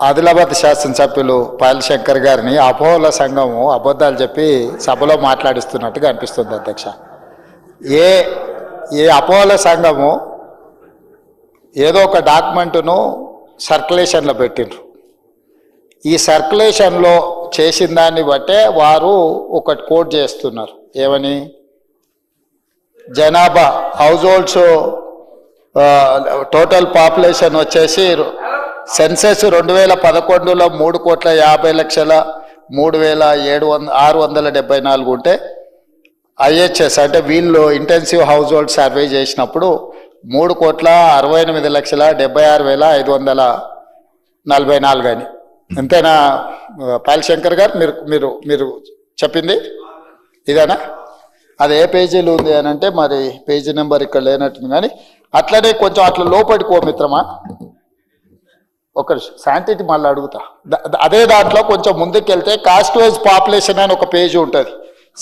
ఆదిలాబాద్ శాసనసభ్యులు పాయల్ శంకర్ గారిని అపోహల సంఘము అబద్ధాలు చెప్పి సభలో మాట్లాడిస్తున్నట్టుగా అనిపిస్తుంది అధ్యక్ష. ఏ ఏ అపోహల సంఘము ఏదో ఒక డాక్యుమెంట్ను సర్క్యులేషన్లో పెట్టిండ్రు. ఈ సర్క్యులేషన్లో చేసిన దాన్ని బట్టే వారు ఒకటి కోట్ చేస్తున్నారు. ఏమని? జనాభా హౌస్ హోల్డ్స్ టోటల్ పాపులేషన్ వచ్చేసి సెన్సెస్ రెండు వేల పదకొండులో మూడు కోట్ల యాభై లక్షల మూడు వేల ఏడు వంద ఆరు వందల డెబ్బై నాలుగు ఉంటే ఐహెచ్ఎస్ అంటే వీళ్ళు ఇంటెన్సివ్ హౌస్ హోల్డ్ సర్వే చేసినప్పుడు మూడు కోట్ల అరవై ఎనిమిది లక్షల డెబ్బై ఆరు వేల ఐదు వందల నలభై నాలుగు అని. అంతేనా పాలశంకర్ గారు మీరు మీరు మీరు చెప్పింది? ఇదేనా? అది ఏ పేజీలో ఉంది అని అంటే మరి పేజీ నెంబర్ ఇక్కడ లేనట్టుంది కానీ అట్లనే కొంచెం అట్లా లోపడికో మిత్రమా? ఒక శాంతిటి మళ్ళీ అడుగుతా. అదే దాంట్లో కొంచెం ముందుకెళ్తే కాస్ట్ వైజ్ పాపులేషన్ అని ఒక పేజీ ఉంటుంది.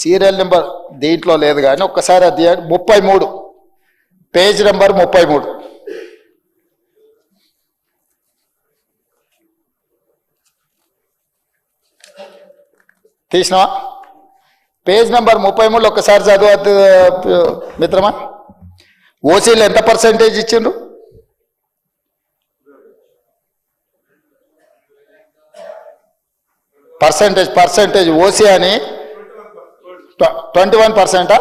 సీరియల్ నెంబర్ దీంట్లో లేదు కానీ ఒక్కసారి అది ముప్పై మూడు. పేజ్ నెంబర్ ముప్పై మూడు. తీసినావా? పేజ్ నెంబర్ ముప్పై మూడు ఒక్కసారి చదువు మిత్రమా? ఓసీలు ఎంత పర్సెంటేజ్ ఇచ్చిండ్రు? పర్సెంటేజ్ పర్సంటేజ్ ఓసీ అని ట్వంటీ వన్ పర్సెంటా?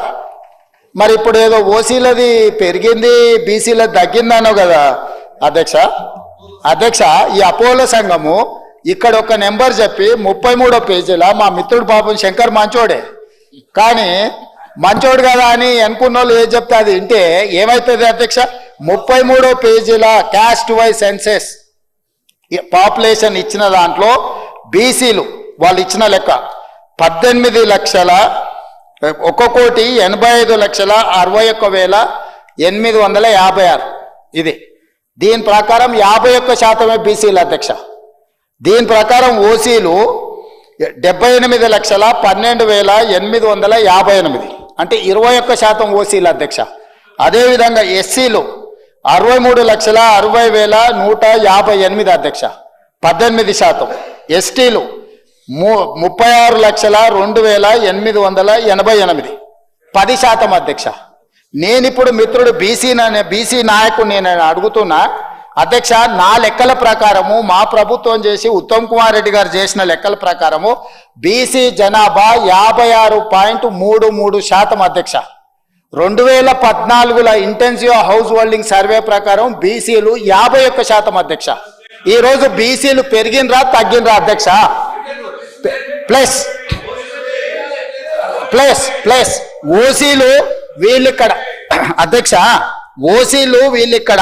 మరి ఇప్పుడు ఏదో ఓసీలది పెరిగింది బీసీలది తగ్గిందనో కదా అధ్యక్ష. అధ్యక్ష ఈ అపోలో సంఘము ఇక్కడ ఒక నెంబర్ చెప్పి ముప్పై మూడో పేజీలో మా మిత్రుడు పాపం శంకర్ మంచోడే. కానీ మంచోడు కదా అని అనుకున్న వాళ్ళు ఏం చెప్తే అది వింటే ఏమవుతుంది అధ్యక్ష? ముప్పై మూడో పేజీల క్యాస్ట్ వైజ్ సెన్సెస్ పాపులేషన్ ఇచ్చిన దాంట్లో బీసీలు వాళ్ళు ఇచ్చిన లెక్క. పద్దెనిమిది లక్షల ఒక కోటి ఎనభై ఐదు లక్షల అరవై ఒక్క వేల ఎనిమిది వందల యాభై ఆరు. ఇది. దీని ప్రకారం యాభై ఒక్క శాతమే బీసీల అధ్యక్ష. దీని ప్రకారం ఓసీలు డెబ్బై ఎనిమిది లక్షల పన్నెండు వేల ఎనిమిది వందల యాభై ఎనిమిది. అంటే ఇరవై ఒక్క శాతం ఓసీల అధ్యక్ష. అదేవిధంగా ఎస్సీలు అరవై మూడు లక్షల అరవై వేల నూట యాభై ఎనిమిది అధ్యక్ష. పద్దెనిమిది శాతం. ఎస్టీలు ముప్పై ఆరు లక్షల రెండు వేల ఎనిమిది వందల ఎనభై ఎనిమిది. పది శాతం అధ్యక్ష. నేనిప్పుడు మిత్రుడు బీసీ బీసీ నాయకుడిని నేను అడుగుతున్నా అధ్యక్ష నా లెక్కల ప్రకారము మా ప్రభుత్వం చేసి ఉత్తమ్ కుమార్ రెడ్డి గారు చేసిన లెక్కల ప్రకారము బీసీ జనాభా యాభై ఆరు పాయింట్ మూడు మూడు శాతం అధ్యక్ష. రెండు వేల పద్నాలుగుల ఇంటెన్సివ్ హౌస్ హోల్డింగ్ సర్వే ప్రకారం బీసీలు యాభై ఒక్క శాతం అధ్యక్ష. ఈరోజు బీసీలు పెరిగినరా తగ్గినరా అధ్యక్ష? Plus plus plus. ఓసీలు వీళ్ళు ఇక్కడ అధ్యక్ష ఓసీలు వీళ్ళు ఇక్కడ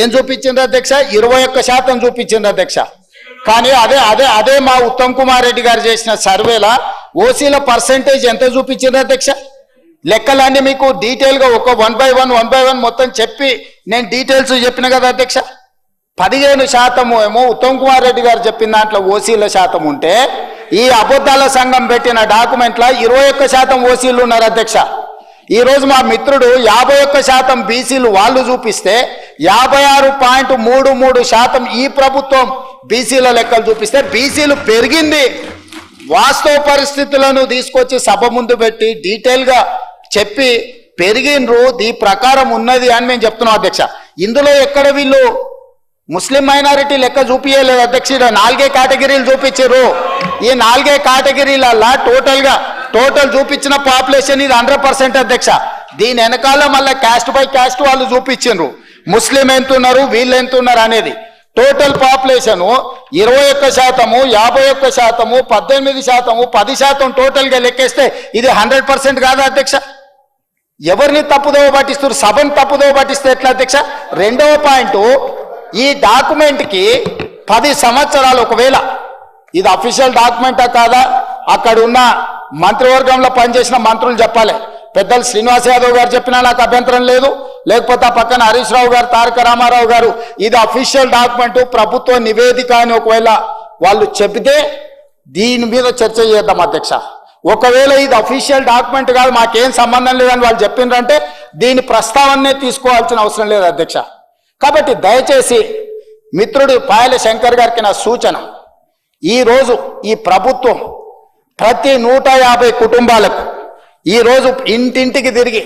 ఏం చూపించింది అధ్యక్ష? ఇరవై ఒక్క శాతం చూపించింది అధ్యక్ష. కానీ అదే అదే అదే మా ఉత్తమ్ కుమార్ రెడ్డి గారు చేసిన సర్వేలా ఓసీల పర్సంటేజ్ ఎంత చూపించింది అధ్యక్ష? లెక్కలన్నీ మీకు డీటెయిల్గా ఒక one by one one by one మొత్తం చెప్పి నేను డీటెయిల్స్ చెప్పిన కదా అధ్యక్ష? పదిహేను శాతము ఏమో ఉత్తమ్ కుమార్ రెడ్డి గారు చెప్పిన దాంట్లో ఓసీల శాతం ఉంటే ఈ అబద్ధాల సంఘం పెట్టిన డాక్యుమెంట్ల ఇరవై ఒక్క శాతం ఓసీలు ఉన్నారు అధ్యక్ష. ఈరోజు మా మిత్రుడు యాభై ఒక్క శాతం బీసీలు వాళ్ళు చూపిస్తే యాభై ఆరు పాయింట్ మూడు మూడు శాతం ఈ ప్రభుత్వం బీసీల లెక్కలు చూపిస్తే బీసీలు పెరిగింది. వాస్తవ పరిస్థితులను తీసుకొచ్చి సభ ముందు పెట్టి డీటెయిల్గా చెప్పి పెరిగినరు దీ ప్రకారం ఉన్నది అని మేము చెప్తున్నాం అధ్యక్ష. ఇందులో ఎక్కడ వీళ్ళు ముస్లిం మైనారిటీ లెక్క చూపించలేదు అధ్యక్షుడు. నాలుగే కేటగిరీలు చూపించారు. ఈ నాలుగే కేటగిరీలల్లా టోటల్గా టోటల్ చూపించిన పాపులేషన్ ఇది హండ్రెడ్ పర్సెంట్ అధ్యక్ష. దీని వెనకాల మళ్ళీ క్యాస్ట్ బై క్యాస్ట్ వాళ్ళు చూపించిండ్రు ముస్లిం ఎంత ఉన్నారు వీళ్ళు ఎంత ఉన్నారు అనేది. టోటల్ పాపులేషన్ ఇరవై ఒక్క శాతము యాభై ఒక్క శాతము పద్దెనిమిది శాతము పది శాతం టోటల్గా లెక్కేస్తే ఇది హండ్రెడ్ పర్సెంట్ కాదా అధ్యక్ష? ఎవరిని తప్పుదోవ పట్టిస్తారు? సభను తప్పుదోవ పట్టిస్తే ఎట్లా అధ్యక్ష? రెండవ పాయింట్ ఈ డాక్యుమెంట్కి పది సంవత్సరాలు ఒకవేళ ఇది అఫీషియల్ డాక్యుమెంటా కాదా? అక్కడ ఉన్న మంత్రివర్గంలో పనిచేసిన మంత్రులు చెప్పాలి. పెద్దలు శ్రీనివాస్ యాదవ్ గారు చెప్పినా నాకు అభ్యంతరం లేదు. లేకపోతే పక్కన హరీష్ రావు గారు తారక రామారావు గారు ఇది అఫీషియల్ డాక్యుమెంట్ ప్రభుత్వ నివేదిక అని ఒకవేళ వాళ్ళు చెబితే దీని మీద చర్చ చేద్దాం అధ్యక్ష. ఒకవేళ ఇది అఫీషియల్ డాక్యుమెంట్ కాదు మాకేం సంబంధం లేదని వాళ్ళు చెప్పిండ్రంటే దీని ప్రస్తావనే తీసుకోవాల్సిన అవసరం లేదు అధ్యక్ష. కాబట్టి దయచేసి మిత్రుడు పాయల శంకర్ గారికి నా సూచన. ఈరోజు ఈ ప్రభుత్వం ప్రతి నూట యాభై కుటుంబాలకు ఈరోజు ఇంటింటికి తిరిగి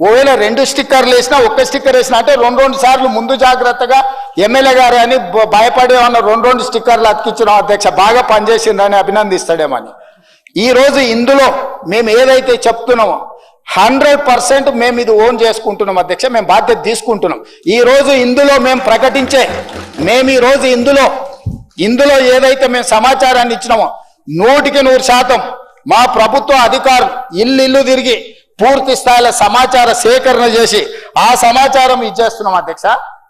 ఒకవేళ రెండు స్టిక్కర్లు వేసినా ఒక్క స్టిక్కర్ వేసినా అంటే రెండు రెండు సార్లు ముందు జాగ్రత్తగా ఎమ్మెల్యే గారు అని భ- భయపడే ఉన్న రెండు రెండు స్టిక్కర్లు అతికించిన అధ్యక్ష బాగా పనిచేసిందని అభినందిస్తాడేమని ఈరోజు ఇందులో మేము ఏదైతే చెప్తున్నామో హండ్రెడ్ పర్సెంట్ మేము ఇది ఓన్ చేసుకుంటున్నాం అధ్యక్ష మేము బాధ్యత తీసుకుంటున్నాం. ఈ రోజు ఇందులో మేము ప్రకటించే మేము ఈ రోజు ఇందులో ఇందులో ఏదైతే మేము సమాచారాన్ని ఇచ్చినామో నూటికి నూరు శాతం మా ప్రభుత్వ అధికారులు ఇల్లు ఇల్లు తిరిగి పూర్తి స్థాయిలో సమాచార సేకరణ చేసి ఆ సమాచారం ఇచ్చేస్తున్నాం అధ్యక్ష.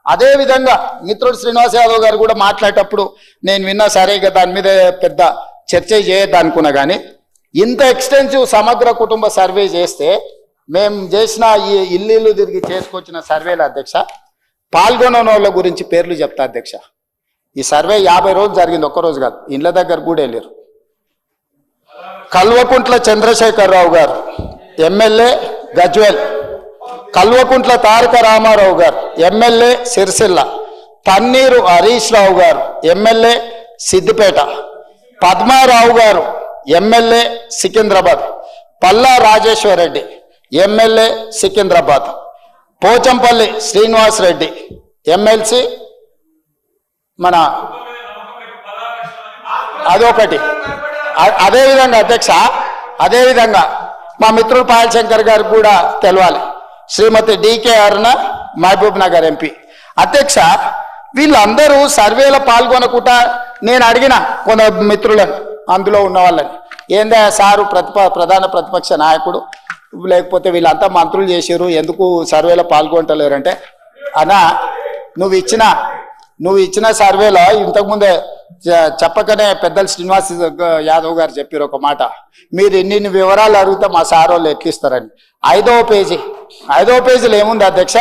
అదే విధంగా మిత్రుడు శ్రీనివాస్ యాదవ్ గారు కూడా మాట్లాడేటప్పుడు నేను విన్నా సరే ఇక దాని మీద పెద్ద చర్చ చేయొద్దనుకున్నా కానీ ఇంత ఎక్స్టెన్సివ్ సమగ్ర కుటుంబ సర్వే చేస్తే మేము చేసిన ఈ ఇల్లు ఇల్లు తిరిగి చేసుకొచ్చిన సర్వేల అధ్యక్ష పాల్గొన్న వాళ్ళ గురించి పేర్లు చెప్తా అధ్యక్ష. ఈ సర్వే యాభై రోజులు జరిగింది ఒక్కరోజు కాదు. ఇండ్ల దగ్గర కూడా వెళ్ళారు కల్వకుంట్ల చంద్రశేఖరరావు గారు ఎమ్మెల్యే గజ్వేల్. కల్వకుంట్ల తారక రామారావు గారు ఎమ్మెల్యే సిరిసిల్ల. తన్నీరు హరీష్ రావు గారు ఎమ్మెల్యే సిద్దిపేట. పద్మారావు గారు MLA Secunderabad. Palla Rajeshwar Reddy MLA Secunderabad. Pochampalli Srinivas Reddy MLC మన అదొకటి. అదేవిధంగా అధ్యక్ష అదేవిధంగా మా మిత్రుడు పాయల్ గారు గారికి కూడా తెలవాలి. Srimathi DK Aruna Mahabubnagar MP. అధ్యక్ష వీళ్ళందరూ సర్వేలో పాల్గొనకుండా నేను అడిగిన కొంత మిత్రులను అందులో ఉన్న వాళ్ళని. ఏందా సారు ప్రతిప ప్రధాన ప్రతిపక్ష నాయకుడు? లేకపోతే వీళ్ళంతా మంత్రులు చేసారు ఎందుకు సర్వేలో పాల్గొంటలేరంటే? అన్నా నువ్వు ఇచ్చిన నువ్వు ఇచ్చిన సర్వేలో ఇంతకుముందే చెప్పకనే పెద్దలు శ్రీనివాస్ యాదవ్ గారు చెప్పారు ఒక మాట. మీరు ఎన్నిన్ని వివరాలు అడిగితే మా సార్ వాళ్ళు ఎట్లిస్తారని ఐదవ పేజీ ఐదవ పేజీలో ఏముంది అధ్యక్ష?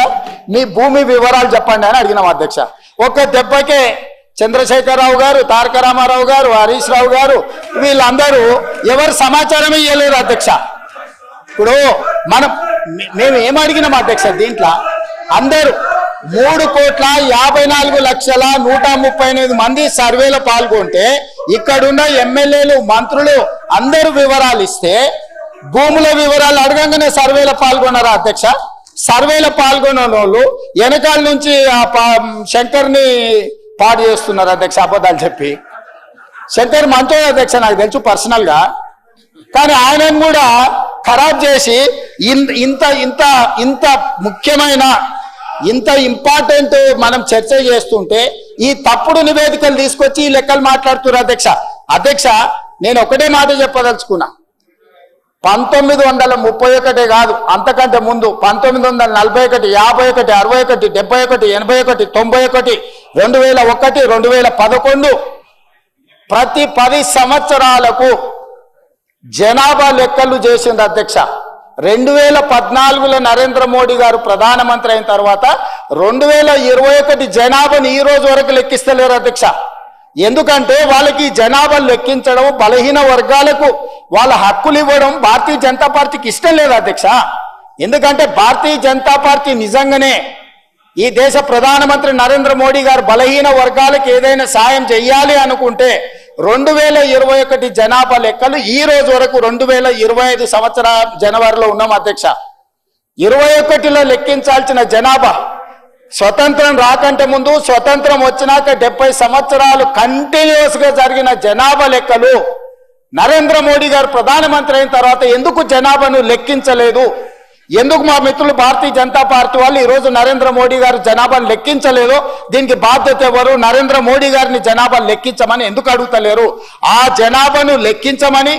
మీ భూమి వివరాలు చెప్పండి అని అడిగినాం అధ్యక్ష. ఒక్క దెబ్బకే చంద్రశేఖరరావు గారు తారక రామారావు గారు హరీష్ రావు గారు వీళ్ళందరూ ఎవరు సమాచారం ఇవ్వలేరు అధ్యక్ష. ఇప్పుడు మనం మేము ఏం అడిగినాం అధ్యక్ష దీంట్లో? అందరూ మూడు కోట్ల యాభై నాలుగు లక్షల నూట ముప్పై ఎనిమిది మంది సర్వేలో పాల్గొంటే ఇక్కడున్న ఎమ్మెల్యేలు మంత్రులు అందరూ వివరాలు ఇస్తే భూముల వివరాలు అడగంగానే సర్వేలో పాల్గొన్నారా అధ్యక్ష? సర్వేలో పాల్గొన్న వాళ్ళు వెనకాల నుంచి ఆ శంకర్ని పాడు చేస్తున్నారు అధ్యక్ష అబద్ధాలు చెప్పి. శంకర్ మంచో అధ్యక్ష నాకు తెలుసు పర్సనల్గా కానీ ఆయనను కూడా ఖరాబ్ చేసి ఇన్- ఇంత ఇంత ఇంత ముఖ్యమైన ఇంత ఇంపార్టెంట్ మనం చర్చ చేస్తుంటే ఈ తప్పుడు నివేదికలు తీసుకొచ్చి ఈ లెక్కలు మాట్లాడుతున్నారు అధ్యక్ష. అధ్యక్ష నేను ఒకటే మాట చెప్పదలుచుకున్నా. పంతొమ్మిది వందల ముప్పై ఒకటే కాదు అంతకంటే ముందు పంతొమ్మిది వందల నలభై ఒకటి యాభై ఒకటి అరవై ఒకటి డెబ్బై ఒకటి ఎనభై ఒకటి తొంభై ఒకటి రెండు వేల ఒకటి రెండు వేల పదకొండు ప్రతి పది సంవత్సరాలకు జనాభా లెక్కలు చేసింది అధ్యక్ష. రెండు వేల పద్నాలుగులో నరేంద్ర మోడీ గారు ప్రధానమంత్రి అయిన తర్వాత రెండు వేల ఇరవై ఒకటి జనాభాని ఈ రోజు వరకు లెక్కిస్తలేరు అధ్యక్ష. ఎందుకంటే వాళ్ళకి జనాభా లెక్కించడం బలహీన వర్గాలకు వాళ్ళ హక్కులు ఇవ్వడం భారతీయ జనతా పార్టీకి ఇష్టం లేదు అధ్యక్ష. ఎందుకంటే భారతీయ జనతా పార్టీ నిజంగానే ఈ దేశ ప్రధానమంత్రి నరేంద్ర మోడీ గారు బలహీన వర్గాలకు ఏదైనా సాయం చేయాలి అనుకుంటే రెండు వేల ఇరవై ఒకటి జనాభా లెక్కలు ఈ రోజు వరకు రెండు వేల ఇరవై ఐదు సంవత్సర జనవరిలో ఉన్నాం అధ్యక్ష. ఇరవై ఒకటిలో లెక్కించాల్సిన జనాభా స్వతంత్రం రాకంటే ముందు స్వతంత్రం వచ్చినాక డెబ్బై సంవత్సరాలు కంటిన్యూస్గా జరిగిన జనాభా లెక్కలు నరేంద్ర మోడీ గారు ప్రధానమంత్రి అయిన తర్వాత ఎందుకు జనాభాను లెక్కించలేదు? ఎందుకు మా మిత్రులు భారతీయ జనతా పార్టీ వాళ్ళు ఈరోజు నరేంద్ర మోడీ గారు జనాభాను లెక్కించలేదు? దీనికి బాధ్యత ఎవరు? నరేంద్ర మోడీ గారిని జనాభా లెక్కించమని ఎందుకు అడుగుతలేరు? ఆ జనాభాను లెక్కించమని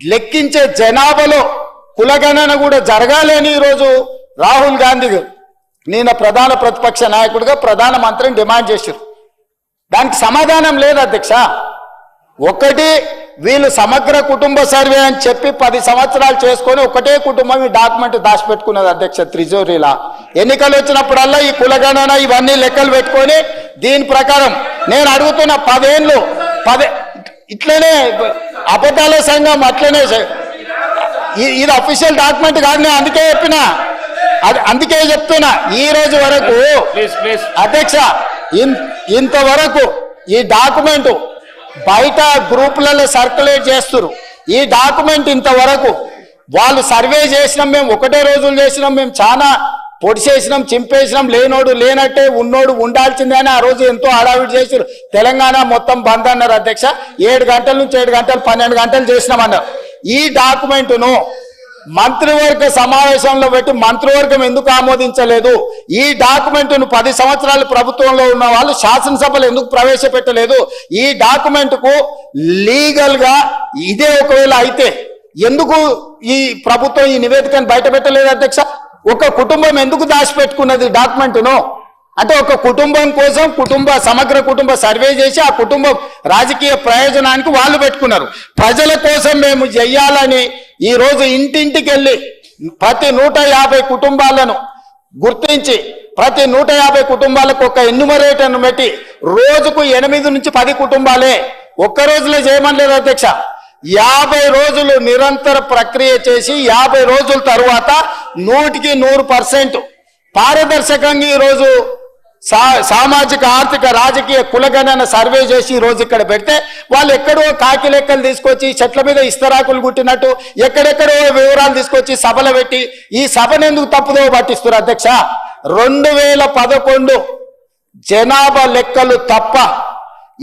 లెక్కించే జనాభాలో కులగణన కూడా జరగాలి అని ఈరోజు రాహుల్ గాంధీ నేను ప్రధాన ప్రతిపక్ష నాయకుడిగా ప్రధానమంత్రిని డిమాండ్ చేశారు. దానికి సమాధానం లేదు అధ్యక్ష. ఒకటి వీళ్ళు సమగ్ర కుటుంబ సర్వే అని చెప్పి పది సంవత్సరాలు చేసుకొని ఒకటే కుటుంబం ఈ డాక్యుమెంట్ దాచిపెట్టుకున్నది అధ్యక్ష త్రిజోరీలా. ఎన్నికలు వచ్చినప్పుడల్లా ఈ కులగణన ఇవన్నీ లెక్కలు పెట్టుకొని దీని ప్రకారం నేను అడుగుతున్న పదేళ్ళు పదే ఇట్లనే అబద్ధాల సంఘం అట్లనే ఇది అఫీషియల్ డాక్యుమెంట్ కాదు నేను అందుకే చెప్పిన. అది అందుకే చెప్తున్నా. ఈ రోజు వరకు అధ్యక్ష ఇంతవరకు ఈ డాక్యుమెంట్ బయట గ్రూపులలో సర్క్యులేట్ చేస్తున్నారు ఈ డాక్యుమెంట్ ఇంతవరకు వాళ్ళు సర్వే చేసినాం మేము ఒకటే రోజులు చేసినాం మేము చాలా పొడిసేసినాం చింపేసినాం లేనోడు లేనట్టే ఉన్నోడు ఉండాల్సిందే అని ఆ రోజు ఎంతో హడావిడి చేసారు తెలంగాణ మొత్తం బంద్ అన్నారు అధ్యక్ష. ఏడు గంటల నుంచి ఏడు గంటలు పన్నెండు గంటలు చేసినామన్నారు. ఈ డాక్యుమెంట్ను మంత్రివర్గ సమావేశంలో పెట్టి మంత్రివర్గం ఎందుకు ఆమోదించలేదు? ఈ డాక్యుమెంట్ను పది సంవత్సరాలు ప్రభుత్వంలో ఉన్న వాళ్ళు శాసనసభలు ఎందుకు ప్రవేశపెట్టలేదు? ఈ డాక్యుమెంట్కు లీగల్గా ఇదే ఒకవేళ అయితే ఎందుకు ఈ ప్రభుత్వం ఈ నివేదికను బయట పెట్టలేదు అధ్యక్ష? ఒక కుటుంబం ఎందుకు దాచిపెట్టుకున్నది డాక్యుమెంట్ను? అంటే ఒక కుటుంబం కోసం కుటుంబ సమగ్ర కుటుంబ సర్వే చేసి ఆ కుటుంబం రాజకీయ ప్రయోజనానికి వాళ్ళు పెట్టుకున్నారు. ప్రజల కోసం మేము చెయ్యాలని ఈరోజు ఇంటింటికి వెళ్ళి ప్రతి నూట యాభై కుటుంబాలను గుర్తించి ప్రతి నూట యాభై కుటుంబాలకు ఒక ఎన్యుమరేటర్ను పెట్టి రోజుకు ఎనిమిది నుంచి పది కుటుంబాలే ఒక్క రోజులో చేయమనలేదు అధ్యక్ష. యాభై రోజులు నిరంతర ప్రక్రియ చేసి యాభై రోజుల తరువాత నూటికి నూరు పర్సెంట్. పారదర్శకంగా ఈరోజు సా సామాజిక ఆర్థిక రాజకీయ కులగణన సర్వే చేసి రోజు ఇక్కడ పెడితే వాళ్ళు ఎక్కడో కాకి లెక్కలు తీసుకొచ్చి చెట్ల మీద ఇస్తరాకులు కుట్టినట్టు ఎక్కడెక్కడో వివరాలు తీసుకొచ్చి సభలు పెట్టి ఈ సభను ఎందుకు తప్పుదో పట్టిస్తున్నారు అధ్యక్ష? రెండు వేల పదకొండు జనాభా లెక్కలు తప్ప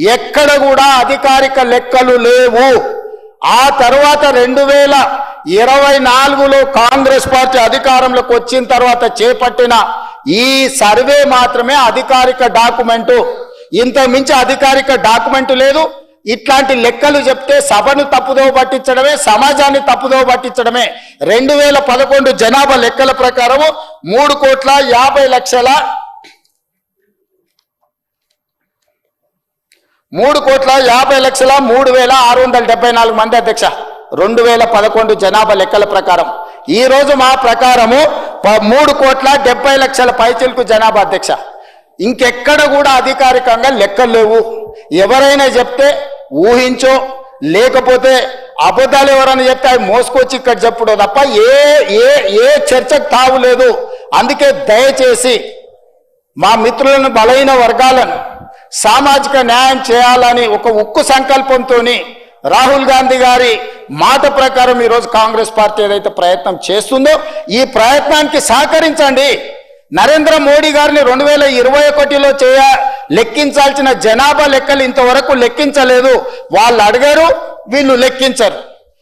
ఎక్కడ కూడా అధికారిక లెక్కలు లేవు. ఆ తర్వాత రెండు వేల ఇరవై నాలుగులో కాంగ్రెస్ పార్టీ అధికారంలోకి వచ్చిన తర్వాత చేపట్టిన ఈ సర్వే మాత్రమే అధికారిక డాక్యుమెంటు. ఇంత మించి అధికారిక డాక్యుమెంట్ లేదు. ఇట్లాంటి లెక్కలు చెప్తే సభను తప్పుదోవ పట్టించడమే సమాజాన్ని తప్పుదోవ పట్టించడమే. రెండు వేల పదకొండు జనాభా లెక్కల ప్రకారము మూడు కోట్ల యాభై లక్షల మూడు కోట్ల యాభై లక్షల మూడు వేల ఆరు వందల డెబ్బై నాలుగు మంది అధ్యక్ష. రెండు వేల పదకొండు జనాభా లెక్కల ప్రకారం. ఈరోజు మా ప్రకారము ప- మూడు కోట్ల డెబ్బై లక్షల పైచలకు జనాభా అధ్యక్ష. ఇంకెక్కడ కూడా అధికారికంగా లెక్కలు లేవు. ఎవరైనా చెప్తే ఊహించో లేకపోతే అబద్ధాలు ఎవరైనా చెప్తే అవి మోసుకొచ్చి ఇక్కడ చెప్పడం తప్ప ఏ ఏ ఏ చర్చకు తావు లేదు. అందుకే దయచేసి మా మిత్రులను బలైన వర్గాలను సామాజిక న్యాయం చేయాలని ఒక ఉక్కు సంకల్పంతో రాహుల్ గాంధీ గారి మాట ప్రకారం ఈరోజు కాంగ్రెస్ పార్టీ ఏదైతే ప్రయత్నం చేస్తుందో ఈ ప్రయత్నానికి సహకరించండి. నరేంద్ర మోడీ గారిని రెండు వేల ఇరవై ఒకటిలో చేయ లెక్కించాల్సిన జనాభా లెక్కలు ఇంతవరకు లెక్కించలేదు. వాళ్ళు అడిగారు వీళ్ళు లెక్కించరు.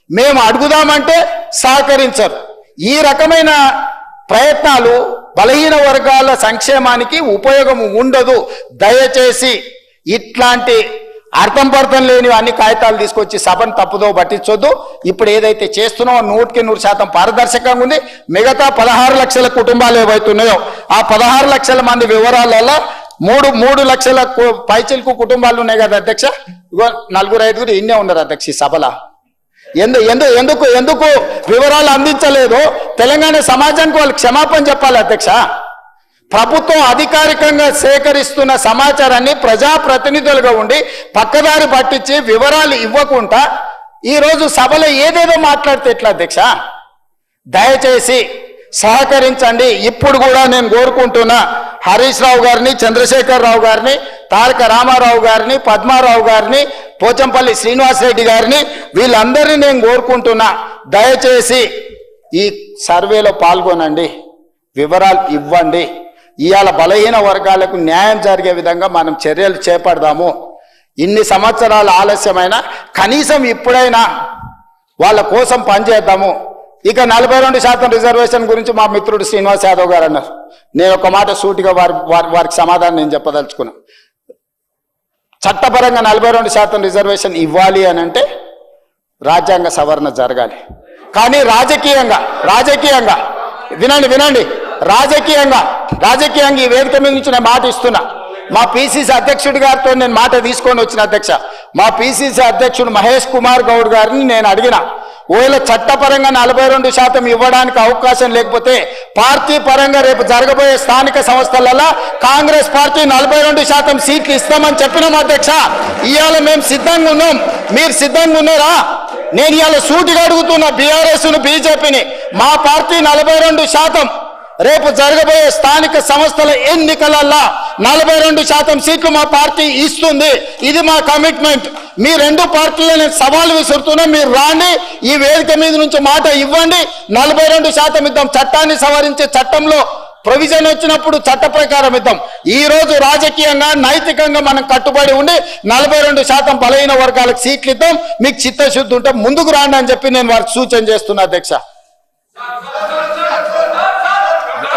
మేము అడుగుదామంటే సహకరించరు. ఈ రకమైన ప్రయత్నాలు బలహీన వర్గాల సంక్షేమానికి ఉపయోగం ఉండదు. దయచేసి ఇట్లాంటి అర్థం పర్థం లేని అన్ని కాగితాలు తీసుకొచ్చి సభను తప్పుదో పట్టించొద్దు. ఇప్పుడు ఏదైతే చేస్తున్నామో నూటికి నూరు శాతం పారదర్శకంగా ఉంది. మిగతా పదహారు లక్షల కుటుంబాలు ఏవైతున్నాయో ఆ పదహారు లక్షల మంది వివరాలలో మూడు మూడు లక్షల కు- పైచిలకు కుటుంబాలు ఉన్నాయి కదా అధ్యక్ష? ఇగో నలుగురు ఐదుగురు ఇన్నే ఉన్నారు అధ్యక్ష ఈ సభలో. ఎందు ఎందు ఎందుకు ఎందుకు వివరాలు అందించలేదు? తెలంగాణ సమాజానికి వాళ్ళు క్షమాపణ చెప్పాలి అధ్యక్ష. ప్రభుత్వం అధికారికంగా సేకరిస్తున్న సమాచారాన్ని ప్రజాప్రతినిధులుగా ఉండి పక్కదారి పట్టించి వివరాలు ఇవ్వకుండా ఈరోజు సభలో ఏదేదో మాట్లాడితే ఎట్లా అధ్యక్ష? దయచేసి సహకరించండి. ఇప్పుడు కూడా నేను కోరుకుంటున్నా హరీష్ రావు గారిని చంద్రశేఖర్ రావు గారిని తారక రామారావు గారిని పద్మారావు గారిని పోచంపల్లి శ్రీనివాసరెడ్డి గారిని వీళ్ళందరినీ నేను కోరుకుంటున్నా. దయచేసి ఈ సర్వేలో పాల్గొనండి. వివరాలు ఇవ్వండి. ఇవాళ బలహీన వర్గాలకు న్యాయం జరిగే విధంగా మనం చర్యలు చేపడదాము. ఇన్ని సంవత్సరాలు ఆలస్యమైనా కనీసం ఇప్పుడైనా వాళ్ళ కోసం పనిచేద్దాము ఇక నలభై రెండు శాతం రిజర్వేషన్ గురించి మా మిత్రుడు శ్రీనివాస్ యాదవ్ గారు అన్నారు. నేను ఒక మాట సూటిగా వారి వారి వారికి సమాధానం నేను చెప్పదలుచుకున్నా. చట్టపరంగా నలభై రెండు శాతం రిజర్వేషన్ ఇవ్వాలి అని అంటే రాజ్యాంగ సవరణ జరగాలి. కానీ రాజకీయంగా రాజకీయంగా వినండి వినండి. రాజకీయంగా రాజకీయంగా ఈ వేదిక మీద నుంచి నేను మాట ఇస్తున్నా. మా పిసిసి అధ్యక్షుడి గారితో నేను మాట తీసుకొని వచ్చిన అధ్యక్ష మా పిసిసి అధ్యక్షుడు మహేష్ కుమార్ గౌడ్ గారిని నేను అడిగిన ఒకవేళ చట్టపరంగా నలభై రెండు శాతం ఇవ్వడానికి అవకాశం లేకపోతే పార్టీ పరంగా రేపు జరగబోయే స్థానిక సంస్థలలో కాంగ్రెస్ పార్టీ నలభై రెండు శాతం సీట్లు ఇస్తామని చెప్పినాం అధ్యక్ష. ఇవాళ మేము సిద్ధంగా ఉన్నాం. మీరు సిద్ధంగా ఉన్నారా? నేను ఇవాళ సూటిగా అడుగుతున్న బీఆర్ఎస్ను బీజేపీని. మా పార్టీ నలభై రెండు శాతం రేపు జరగబోయే స్థానిక సంస్థల ఎన్నికలల్లా నలభై రెండు శాతం సీట్లు మా పార్టీ ఇస్తుంది. ఇది మా కమిట్మెంట్. మీ రెండు పార్టీలను నేను సవాల్ విసురుతున్నా మీరు రాండి ఈ వేదిక మీద నుంచి మాట ఇవ్వండి. నలభై రెండు శాతం ఇద్దాం. చట్టాన్ని సవరించే చట్టంలో ప్రొవిజన్ వచ్చినప్పుడు చట్ట ప్రకారం ఇద్దాం. ఈ రోజు రాజకీయంగా నైతికంగా మనం కట్టుబడి ఉండి నలభై రెండు శాతం బలహీన వర్గాలకు సీట్లు ఇద్దాం. మీకు చిత్తశుద్ధి ఉంటే ముందుకు రాండి అని చెప్పి నేను వారికి సూచన చేస్తున్నా అధ్యక్ష.